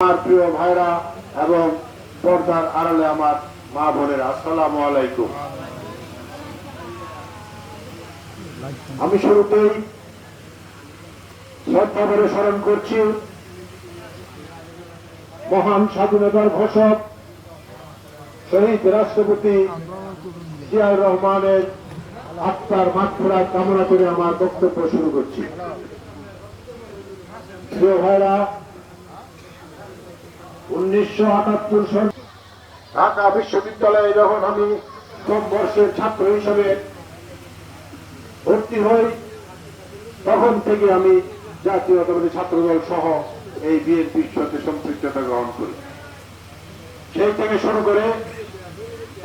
আমার প্রিয় ভাইরা এবং পর্দার আড়ালে আমার মা বোনেরা, আসসালামু আলাইকুম। আমি শুরুতেই শ্রদ্ধা স্মরণ করছি মহান স্বাধীনতার ঘোষক শহীদ রাষ্ট্রপতি জিয়াউর রহমানের আত্মার মাত্রা কামনা করে আমার বক্তব্য শুরু করছি। প্রিয় ভাইরা উনিশশো আটাত্তর সাল ঢাকা বিশ্ববিদ্যালয়ে যখন আমি কম বর্ষের ছাত্র হিসেবে ভর্তি হই, তখন থেকে আমি জাতীয়তাবাদী ছাত্রদল সহ এই বিএনপির সাথে সম্পৃক্ততা গ্রহণ করি। সেই থেকে শুরু করে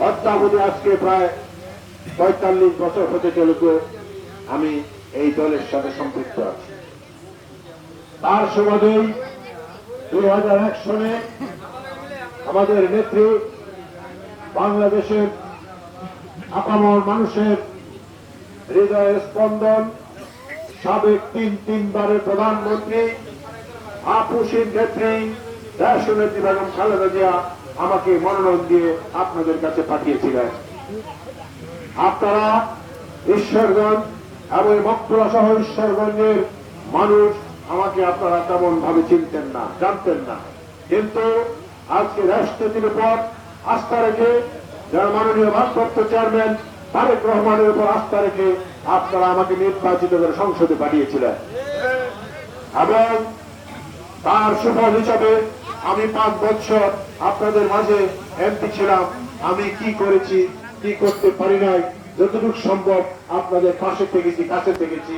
অদ্যাবধি আজকে প্রায় পঁয়তাল্লিশ বছর হতে চলেছে আমি এই দলের সাথে সম্পৃক্ত আছি। তার সুবাদেই দুই এক সনে আমাদের নেত্রী বাংলাদেশের আপামর মানুষের হৃদয়ের স্পন্দন, সাবেক তিন তিনবারের প্রধানমন্ত্রী, আপুসির নেত্রী, রাষ্ট্রনেত্রী বেগম খালেদা জিয়া আমাকে মনোনয়ন দিয়ে আপনাদের কাছে পাঠিয়েছিলেন। আপনারা ঈশ্বরগঞ্জ এবং মক্তলা সহ ঈশ্বরগঞ্জের মানুষ আমাকে আপনারা তেমন ভাবে চিনতেন না, জানতেন না। কিন্তু আজকে রাষ্ট্রপতির উপর আস্থা রেখে যারা মাননীয় ভারপ্রাপ্ত চেয়ারম্যান তারেক রহমানের উপর আস্থা রেখে আপনারা আমাকে নির্বাচিত করে সংসদে পাঠিয়েছিলেন। এবং তার সুফল হিসাবে আমি পাঁচ বছর আপনাদের মাঝে এমপি ছিলাম। আমি কি করেছি, কি করতে পারি নাই, যতটুকু সম্ভব আপনাদের পাশে থেকেছি, কাছে থেকেছি।